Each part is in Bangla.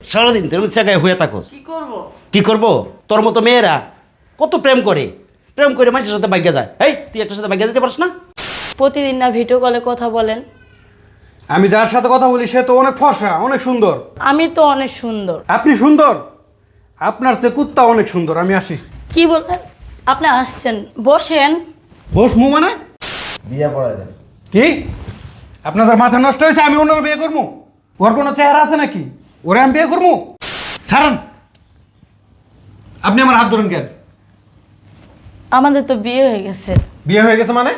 সারাদিন তুই জায়গায় হয়ে থাকো। কি করব? কি করব? তোর মতো মেয়েরা কত প্রেম করে। প্রেম করে মানুষের সাথে বাইকে যায়। এই তুই একটা সাথে বাইকে দিতে পারিস না? প্রতিদিন না ভিডিও কলে কথা বলেন। আমি যার সাথে কথা বলি সে তো অনেক ফর্সা অনেক সুন্দর। আমি তো অনেক সুন্দর। আপনি সুন্দর? আপনার চেয়ে কুত্তা অনেক সুন্দর। আমি আসি। কি বললেন? আপনি আসছেন। বসেন। বস মু মানে? বিয়ে পড়ায় দেন। কি? আপনাদের মাথা নষ্ট হয়েছে আমি ওনার বিয়ে করব? ওর কোনো চেহারা আছে নাকি? ওরে আমি বিয়ে করব? ছাড়ান। আপনি আমার হাত ধরুন কেন? আমাদের তো বিয়ে হয়ে গেছে। বিয়ে হয়ে গেছে মানে?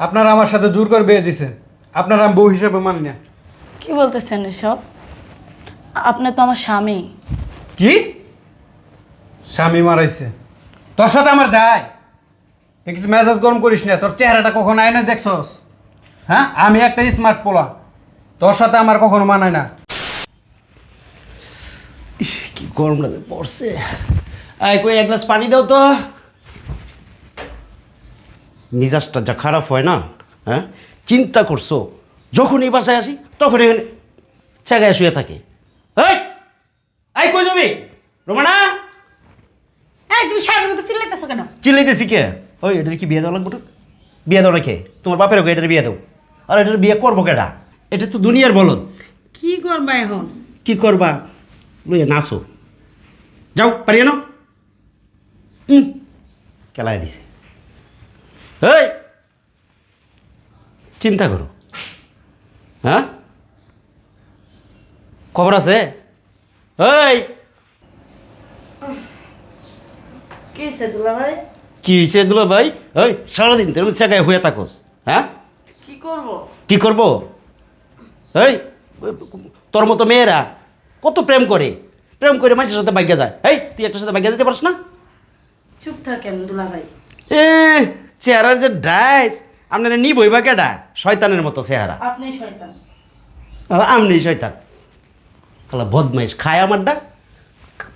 আপনারা আমার সাথে জোর করে বিয়ে দিছে আপনারা আমি বউ হিসেবে মানি না। কি বলতেছেন এসব? আপনার তো আমার স্বামী। কি? স্বামী মারাইছে। তোর সাথে আমার যায়। দেখিস মেজাজ গরম করিস না। তোর চেহারাটা কখনো আয় না দেখছস? হ্যাঁ? আমি একটা স্মার্ট পোলা। তোর সাথে আমার কখনো মানায় না। ইস, কি গরম লাগে পড়ছে। আয় কই এক গ্লাস পানি দাও তো। মিজাজটা যা খারাপ হয় না হ্যাঁ? চিন্তা করছ যখন এই বাসায় আসি তখন এখানে জায়গায় শুয়ে থাকে। এই আই কই যাবি রোমানা? এই তুমি সাহেবের মতো চিল্লাইতেছো কেন? চিল্লাইতেছি কে? ওই এটার কি বিয়ে দেওয়া লাগবে বিয়ে দাও কে তোমার বাপের ওকে এটার বিয়ে দাও। আর এটার বিয়ে করব কেডা? এটা তো দুনিয়ার বলদ। কি করবা এখন? কি করবা? লইয়া নাচো যাও পারিয়ে নাও কেলায় দিছে এই চিন্তা করো হ্যাঁ খবর আছে এই কি হয়েছে দুলা ভাই কি হয়েছে দুলো ভাই ওই সারাদিন তুই জায়গায় হয়ে থাকোস হ্যাঁ কি করব কি করব এই তোর মতো মেয়েরা কত প্রেম করে? প্রেম করে মানুষের সাথে বাইকে যায়। এই তুই একটা সাথে বাইকে দিতে পারিস না? চুপ থাকেন দুলা ভাই। এ চেহারার যে ডাইস আপনারা নি বইবা কেডা? শয়তানের মতো চেহারা। আপনি শয়তান। আমনি শয়তান। হলো বদমাইশ খায় আমারটা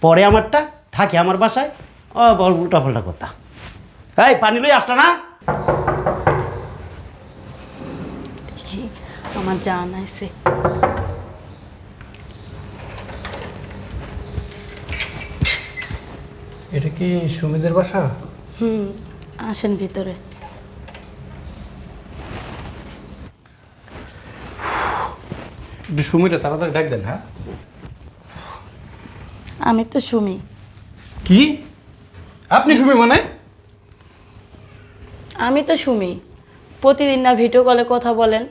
পরে আমারটা থাকে আমার বাসায়। ও বল উল্টা পাল্টা কথা। এই পানি লই আসলা না? আমার জান আইছে। এটা কি সুমিদের বাসা? হুম আসেন ভিতরে। একটু সুমিরে তাড়াতাড়ি ডাক দেন হ্যাঁ? আমি তো সুমি। কি? আপনি সুমি মানে? আমি তো সুমি। প্রতিদিন না ভিডিও কলে কথা বলেন।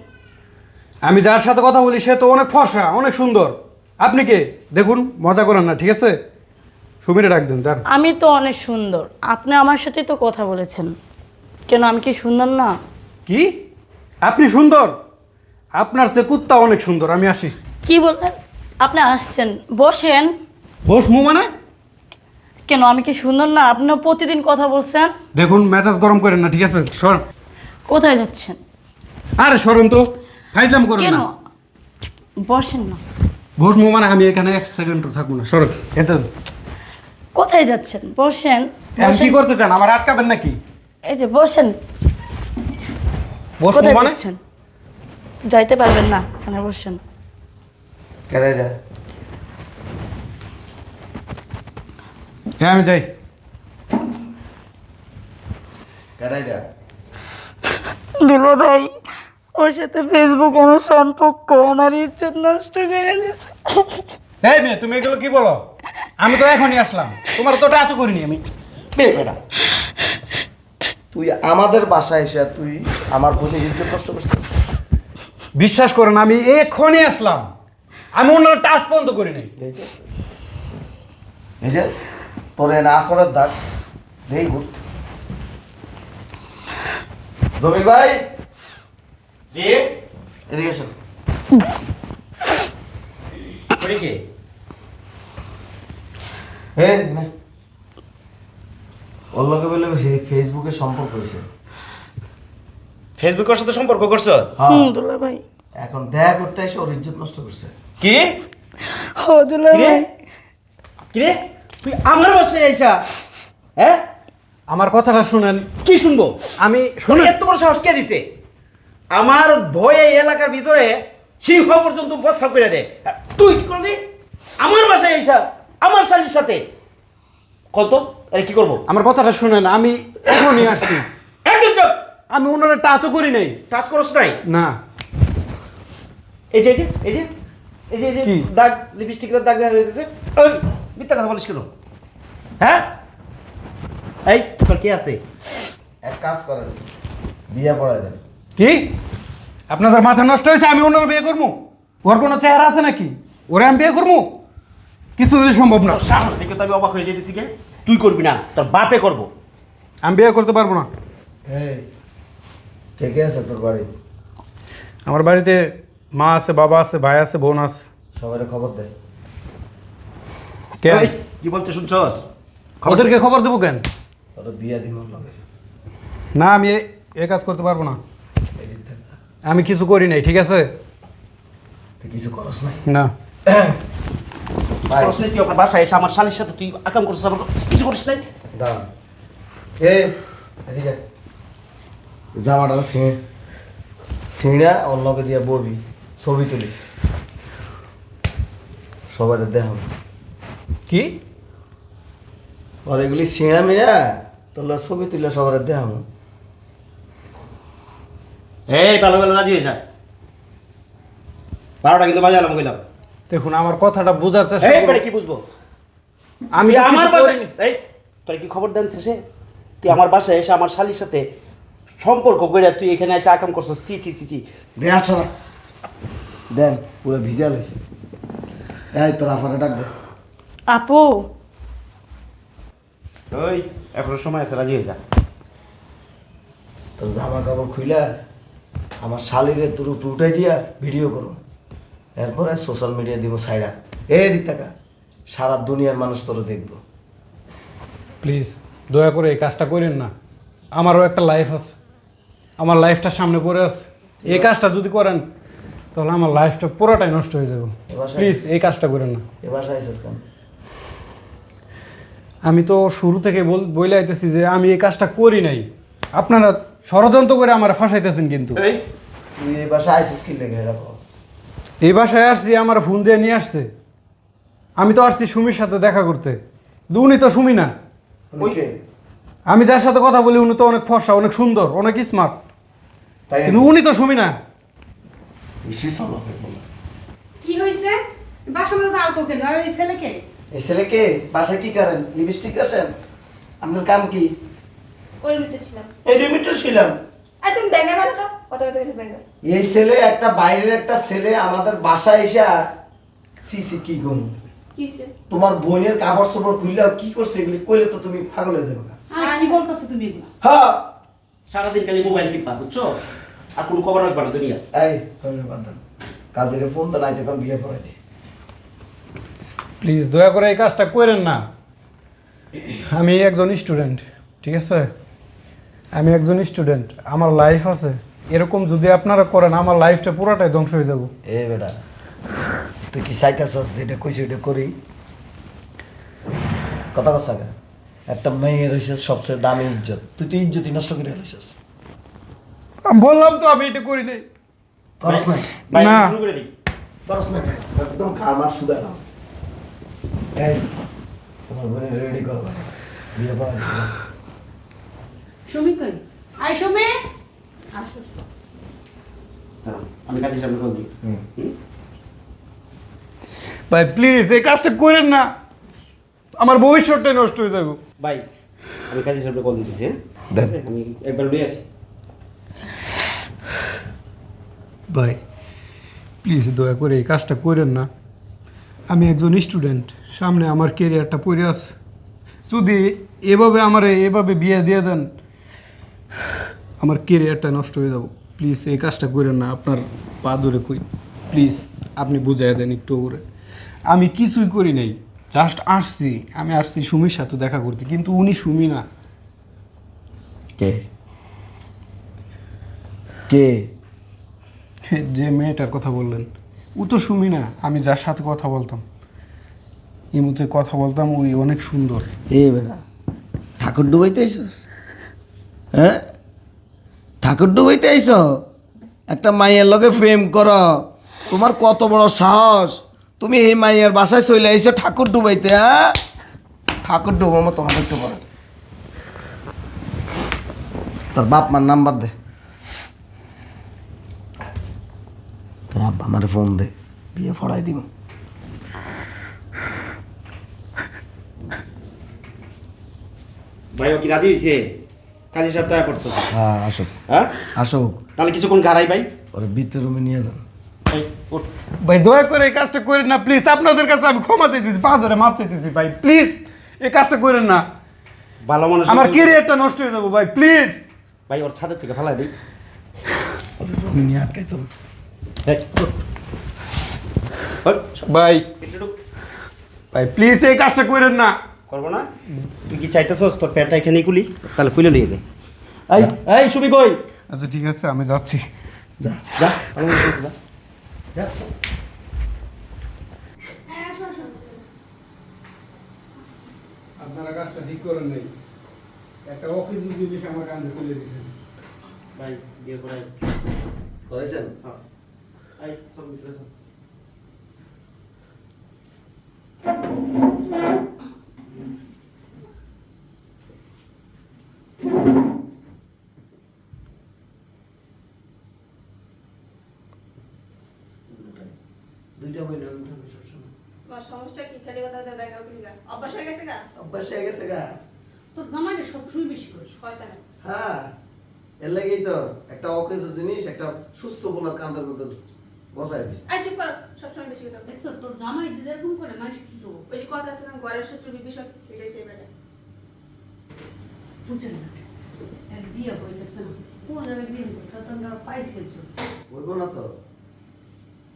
আমি যার সাথে কথা বলি সে তো অনেক ফর্সা অনেক সুন্দর। আপনি কে? দেখুন মজা করেন না ঠিক আছে? সুমিরে ডাক দেন যান আমি তো অনেক সুন্দর। আপনি আমার সাথেই তো কথা বলেছেন। কেন আমি কি সুন্দর না? কি? আপনি সুন্দর? আপনার চেয়ে কুত্তা অনেক সুন্দর আমি আসি। কি বললেন? আপনি আসছেন। বসেন। বস মু মানে? কেন আমি কি সুন্দর না? আপনি প্রতিদিন কথা বলছেন। দেখুন মেজাজ গরম করেন না ঠিক আছে? সর কোথায় যাচ্ছেন? আরে সরেন তো। ফাইজলাম করেন কেন? না। বসেন না। বস মু মানে আমি এখানে এক সেকেন্ড থাকব না। সরেন এতে কোথায় যাচ্ছেন? বসেন এখন কি করতে চান? আমার আটকাবেন নাকি? এই যে বসেন। বস মু কোথায় মানে? যাচ্ছেন? যাইতে পারবেন না এখানে বসেন। কেডাইরা হ্যাঁ আমি যাই। কেডাইরা দুলো ভাই ওর সাথে ফেসবুক আমার সম্পর্ক আমার ইজ্জত নষ্ট করে দিছে। এই মেয়ে তুমি এগুলো কি বলো? আমি তো এখনই আসলাম। তোমার তো টাচও করিনি আমি। বেটা তুই আমাদের বাসায় এসে তুই আমার প্রতি ইজ্জত কষ্ট করছিস? বিশ্বাস করেন আমি এখনই আসলাম। আমি ওনার টাচ বন্ধ করি নাই। এই যে তোর এনে আসরের দাগ। দেই গুড। জমির ভাই? জি? এদিকে এসো। হে নে। ওর বলে ফেসবুকে সম্পর্ক হয়েছে। ফেসবুকের সাথে সম্পর্ক করছ? হ্যাঁ। হুম দুলা ভাই। এখন দেখা করতে এসে ওর ইজ্জত নষ্ট করছে। কি? ও দুলা ভাই। কিরে তুই আমার বাসায় আইসা? হ্যাঁ? আমার কথাটা শুনেন। কি শুনব? আমি শুনে এত বড় সাহস কে দিছে? আমার ভয়ে এলাকার ভিতরে সিংহ পর্যন্ত বৎসা করে দে। তুই কি করলি? আমার বাসায় এসা আমার শালির সাথে। কত? আরে কি করব? আমার কথাটা শুনেন আমি এখনই আসছি। একদম চুপ! আমি ওনারা টাচও করি নাই। টাচ করস নাই? না। এই যে এই যে এই যে এই যে এই যে কি? দাগ লিপস্টিক দাগ দেখা যাইতেছে। ওই মিথ্যা কথা বলিস কেন? হ্যাঁ? এই তোর কি আছে? এক কাজ করেন বিয়ে পড়ায় দেন। কি? আপনাদের মাথা নষ্ট হয়েছে আমি ওনার বিয়ে করব? ওর কোনো চেহারা আছে নাকি? ওরে আমি বিয়ে করব? কিছু যদি সম্ভব না। তোর সাহস দেখে তো আমি অবাক হয়ে যেতেছি কে? তুই করবি না তোর বাপে করব। আমি বিয়ে করতে পারব না। এই কে কে আছে তোর বাড়ি? আমার বাড়িতে মা আছে বাবা আছে ভাই আছে বোন আছে। সবাই খবর দে। কে? এই, কি বলতে শুনছস? ওদেরকে খবর দেবো কেন? তোর বিয়ে দিব লাগে না আমি এ- এ কাজ করতে পারব না। এদিক থেকে আমি কিছু করি নাই ঠিক আছে? তুই কিছু করস নাই? না। তুই আমার বাসায় এসে আমার শালির সাথে তুই আকাম করছিস আমার কিছু করিস নাই? দাঁড়ান। এ এদিকে। জামাটা ছিঁড়ে ছিঁড়া ওর লগে দিয়ে বলবি ছবি তুলি। সবাই দেখাবো। কি? আর এগুলি ছিঁড়া তোর লগে ছবি তুলে সবার দেখাবো। এই ভালো ভালো রাজি হয়ে যা। বারোটা কিন্তু বাজালাম কইলাম দেখুন আমার কথাটা বোঝার চেষ্টা এই করুন। কি বুঝব? আমি তো আমার কিছু বাসায় করিনি। এই তোর কি খবর দেন শেষে? তুই আমার বাসায় এসে আমার শালির সাথে সম্পর্ক করে তুই এখানে এসে আকাম করছিস। চি চি চি চি দে আসো না দেন পুরো ভিজা লেছে এই তোর আফারে ডাক দে। আপু। ওই এখনও সময় আছে রাজি হয়ে যা। তোর জামা কাপড় খুইলা আমার শালিরে তোর উপরে উঠাই দিয়া ভিডিও করো। এরপরে সোশ্যাল মিডিয়া দিব সাইডা এই দিক টাকা সারা দুনিয়ার মানুষ তোর দেখব। প্লিজ দয়া করে এই কাজটা করেন না। আমারও একটা লাইফ আছে। আমার লাইফটা সামনে পড়ে আছে। এই কাজটা যদি করেন তাহলে আমার লাইফটা পুরোটাই নষ্ট হয়ে যাবে। প্লিজ এই কাজটা করেন না। এ বাসায় কেন আমি তো শুরু থেকে বল বলে আইতেছি যে আমি এই কাজটা করি নাই। আপনারা ষড়যন্ত্র করে আমার ফাঁসাইতেছেন কিন্তু। এই বাসায় আইসিস কি লেগে কর। এই বাসায় আসছি আমার ফোন দিয়ে নিয়ে আসছে। আমি তো আসছি সুমির সাথে দেখা করতে। কিন্তু উনি তো সুমি না। আমি যার সাথে কথা বলি উনি তো অনেক ফর্সা অনেক সুন্দর অনেক স্মার্ট তাই কিন্তু উনি তো সুমি না। কি হয়েছে আউট কেন আর এই ছেলেকে? এই ছেলে কে বাসায় কি করেন? লিপস্টিক আছেন আপনার কাম কি? ওই রুমে ছিলাম। এই লিমিটে ছিলাম। তুমি ব্যাঙ্গা মারো তো। কত কত ব্যাঙ্গা এই ছেলে একটা বাইরের একটা ছেলে আমাদের বাসায় এসে সি সি কি গুম। তোমার বোনের কাপড় চোপড় খুললে কি করছে এগুলি? কইলে তো তুমি পাগল হয়ে যাবে গা। কি বলতেছো তুমি এগুলো? হ্যাঁ। সারাদিন খালি মোবাইল টিপা বুঝছ? আর কোনো খবর রাখবা না দুনিয়া। এই ধন্যবাদ দেন কাজের ফোন তো নাই তখন বিয়ে পড়াই দিই প্লিজ দয়া করে এই কাজটা করেন না। আমি একজন স্টুডেন্ট ঠিক আছে? আমি একজন স্টুডেন্ট আমার লাইফ আছে। এরকম যদি আপনারা করেন আমার লাইফটা পুরোটাই ধ্বংস হয়ে যাব। এ বেটা তুই কি চাইতেছস যেটা কইছি ওটা করি? কথা কথা একটা মেয়ের হয়েছে সবচেয়ে দামি ইজ্জত। তুই তো ইজ্জতই নষ্ট করে হয়েছিস আমি বললাম তো আমি এটা করি নাই। করস না। না। করস না একদম খামার সুদা না এই তোমার বোনের রেডি করো বিয়ে পড়া সুমি কই? আই সুমি। আসো। আমি কাজের সামনে কল দিই। হুম। হুম? ভাই প্লিজ এই কাজটা করেন না। আমার ভবিষ্যৎটাই নষ্ট হয়ে যাবে। ভাই আমি কাজের সামনে কল দিতেছি হ্যাঁ? আছে? আমি একবার লই আসি। ভাই প্লিজ দয়া করে এই কাজটা করেন না। আমি একজন স্টুডেন্ট সামনে আমার কেরিয়ারটা পড়ে আছে। যদি এভাবে আমার এভাবে বিয়ে দিয়ে দেন আমার কেরিয়ারটা নষ্ট হয়ে যাব। প্লিজ এই কাজটা করেন না আপনার পা ধরে কই। প্লিজ আপনি বুঝাই দেন একটু করে আমি কিছুই করি নাই জাস্ট আসছি। আমি আসছি সুমির সাথে দেখা করতে কিন্তু উনি সুমি না। কে? কে? যে মেয়েটার কথা বললেন ও তো শুমি না আমি যার সাথে কথা বলতাম। এই মুহূর্তে কথা বলতাম ওই অনেক সুন্দর। এ বেড়া ঠাকুর ডুবাইতে হ্যাঁ? ঠাকুর ডুবাইতে আইস একটা মাইয়ের লগে প্রেম কর। তোমার কত বড় সাহস। তুমি এই মাইয়ার বাসায় চলে আইছো ঠাকুর ডুবাইতে হ্যাঁ ঠাকুর ডুবাবো তোমার একটু পরে। তোর বাপ মার নাম্বার দে। আমার ফোন দে, বিয়ে ফড়াই দিব ভাই কি রাজি হয়েছে কাজী সাহেব দয়া করতো হ্যাঁ আসো। হ্যাঁ? আসো। তাহলে কিছুক্ষণ গাড়াই ভাই। ওরে ভিতরে রুমে নিয়ে যান। ভাই দয়া করে এই কাজটা করেন না প্লিজ আপনাদের কাছে আমি ক্ষমা চাইতেছি পা ধরে মাপ চাইতেছি ভাই প্লিজ এই কাজটা করেন না। ভালো মানুষ আমার ক্যারিয়ারটা নষ্ট হয়ে যাব ভাই প্লিজ ভাই ওর ছাদের থেকে ফেলাই দিই। ওরে রুমে নিয়ে আটকাই তো। ভাই। ভাই প্লিজ এই কাজটা করেন না। করব না? তুই কি চাইতেছস? তোর প্যান্টটা এখানেই খুলি তাহলে খুলে নিয়ে দে। এই এই সুবি কই? আচ্ছা ঠিক আছে আমি যাচ্ছি। যা যা ভালো মতো যা। যা। আপনারা কাজটা ঠিক করেন নাই। একটা অকিজু জিনিস আমার কান্দে তুলে দিয়েছেন। ভাই বিয়ে করে করেছেন হ্যাঁ। সব ভিতরে সব। দুইটা বই না সবসময় তোমার সমস্যা কথা কথা ব্যাংক খুলি গা অভ্যাস হয়ে গেছে গা? অভ্যাস হয়ে গেছে গা। তোর জামাইটা সবসময় বেশি করে। শয়তান। হ্যাঁ এর লাগেই তো একটা অকেজ জিনিস একটা সুস্থ বোনার কান্দার মধ্যে বসাই দিস আই চুপ কর সবসময় বেশি কথা। দেখছ তোর জামাই যদি এরকম করে মানুষ কি করব? ওই যে কথা আছে না ঘরের শত্রু বিভীষণ এটাই সেই বেটা বুঝে না? এর বিয়ে হইতেছে না। কোন জায়গায় বিয়ে করতে তো আমরা পাইছি বলব না তো।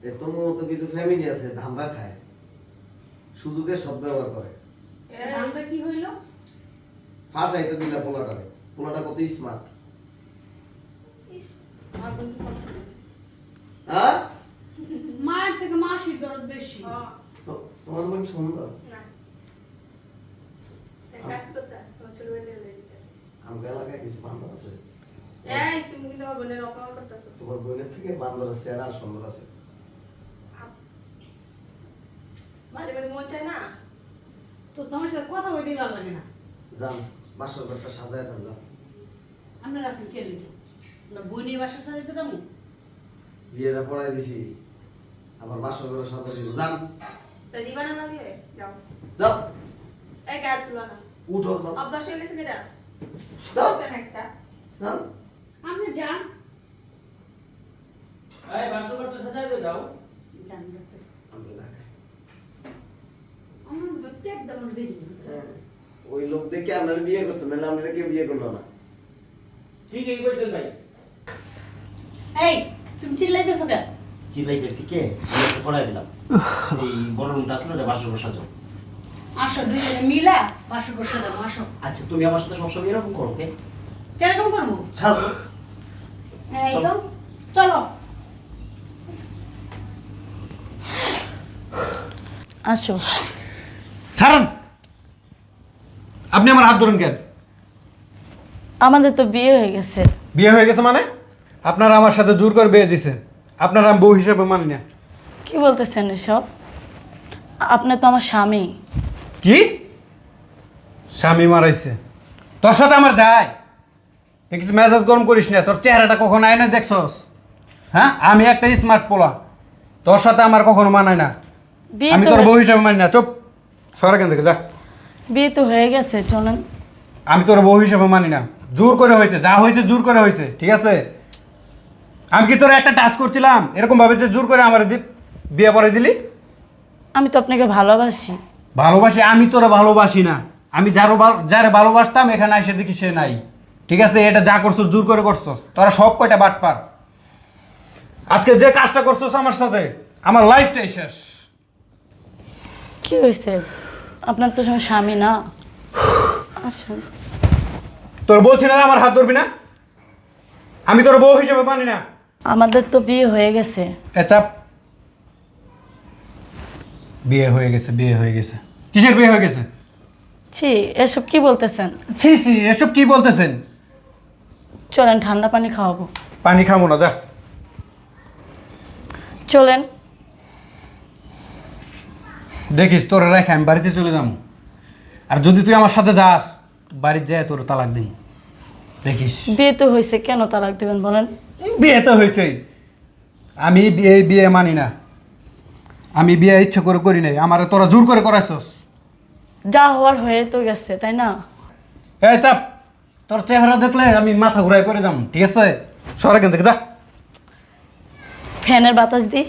এ তোমার মতো কিছু ফ্যামিলি আছে ধান্দা খায়। সুযোগের সদ্ব্যবহার করে। কি হইল? ফাঁস আইতে দিলা পোলাটারে পোলাটা কত স্মার্ট হ্যাঁ? মায়ের থেকে মাসির দরদ বেশি। তোমার বোন সুন্দর? আমাকে এলাকায় কিছু বান্দর আছে? এই তুমি কিন্তু আমার বোনের অপমান করতেছো। তোমার বোনের থেকে বান্দরের চেহারা আর সুন্দর আছে। মাঝে মাঝে মন চায় না। তোর জামাইয়ের সাথে কথা কইতে ভালো লাগে না। যান বাসর ঘরটা সাজায় দেন যান আপনার আছেন কে লিখে আমরা বই নিয়ে বাসার সাথে যেতে যাব? বিয়েটা পড়াই দিছি। আমার বাসর ঘরে সাজা দিব। যান। তো দিবা না না বিয়ে যাও। যাও। এই কাজ তুলো না। উঠো যাও। অভ্যাস হয়ে গেছে মেয়েরা। যাও। একটা। যান। আপনি যান। এই বাসর ঘরটা সাজাই দে যাও। যান আমি না একদম দেখি ওই লোক দেখে আপনার বিয়ে করছে নাহলে আপনারা কেউ বিয়ে করল না। ঠিক এই কইছেন ভাই। এই তুমি চিল্লাইতেছো কেন? চিল্লাই গেছি কে আমি পড়াই দিলাম। এই বড় রুমটা আছে না ওটা বাসর সাজাও। আসো দুইজনে মিলা বাসর বসে যাব আসো। আচ্ছা তুমি আমার সাথে সবসময় এরকম করো কে কীরকম করব? ছাড়ো। এই তো চলো। আসো। ছাড়ুন। আপনি আমার হাত ধরুন কেন? আমাদের তো বিয়ে হয়ে গেছে। বিয়ে হয়ে গেছে মানে? আপনারা আমার সাথে জোর করে বিয়ে দিছে আপনারা আমি বউ হিসেবে মানি না। কি বলতেছেন এসব? আপনি তো আমার স্বামী। কি? স্বামী মারাইছে। তোর সাথে আমার যায়। দেখিস মেজাজ গরম করিস না। তোর চেহারাটা কখনো আয় না দেখছস? হ্যাঁ? আমি একটা স্মার্ট পোলা। তোর সাথে আমার কখনো মানায় না। আমি তোর বউ হিসেবে মানি না। চুপ। সর থেকে যা। বিয়ে তো হয়ে গেছে চলেন। আমি তোর বউ হিসেবে মানি না। জোর করে হয়েছে যা হয়েছে জোর করে হয়েছে ঠিক আছে? আমি কি তোর একটা টাচ করছিলাম? এরকম ভাবে যে জোর করে আমার বিয়ে পরে দিলি? আমি তো আপনাকে ভালোবাসি। ভালোবাসি আমি তোরা ভালোবাসি না। আমি যারও যারে ভালোবাসতাম এখানে এসে দেখি সে নাই। ঠিক আছে? এটা যা করছ জোর করে করছস তোরা সব কয়টা বাট পার। আজকে যে কাজটা করছস আমার সাথে আমার লাইফটাই শেষ। কি হয়েছে আপনার তো সঙ্গে স্বামী না। আসুন তোর বলছি না আমার হাত ধরবি না? আমি তোর বউ হিসেবে মানি না। আমাদের তো বিয়ে হয়ে গেছে। এ বিয়ে হয়ে গেছে বিয়ে হয়ে গেছে। কিসের বিয়ে হয়ে গেছে? ছি এসব কি বলতেছেন? ছি ছি এসব কি বলতেছেন? চলেন ঠান্ডা পানি খাওয়াবো। পানি খাব না যা। চলেন। দেখিস তোর রেখে আমি বাড়িতে চলে যাব। আর যদি তুই আমার সাথে যাস বাড়ির যায় তোর তালাক দিই দেখিস। বিয়ে তো হয়েছে কেন তালাক দেবেন বলেন? বিয়ে তো হয়েছে। আমি বিয়ে বিয়ে মানি না। আমি বিয়ে ইচ্ছে করে করি নাই। আমার তোরা জোর করে করাইছস। যা হওয়ার হয়ে তো গেছে তাই না? এই চাপ তোর চেহারা দেখলে আমি মাথা ঘুরাই পড়ে যাম ঠিক আছে? সর কেন থেকে যা। ফ্যানের বাতাস দিই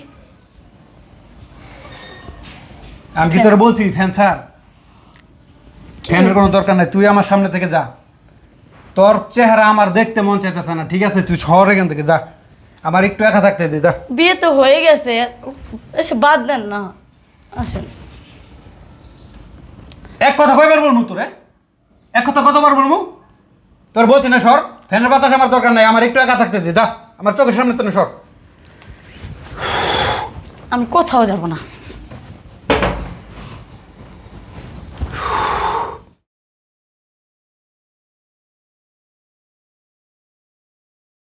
আমি কি তোর বলছি? ফ্যান স্যার ফ্যানের কোনো দরকার নাই। তুই আমার সামনে থেকে যা। তোর চেহারা আমার দেখতে মন চাইতেছে না ঠিক আছে? তুই শহর এখান থেকে যা। আমার একটু একা থাকতে দে যা। বিয়ে তো হয়ে গেছে। এসে বাদ দেন না। আসেন। এক কথা কয়বার বলব তোরে? এক কথা কতবার বলব? তোর বলছি না সর। ফ্যানের বাতাস আমার দরকার নাই। আমার একটু একা থাকতে দে যা। আমার চোখের সামনে তো না সর। আমি কোথাও যাব না।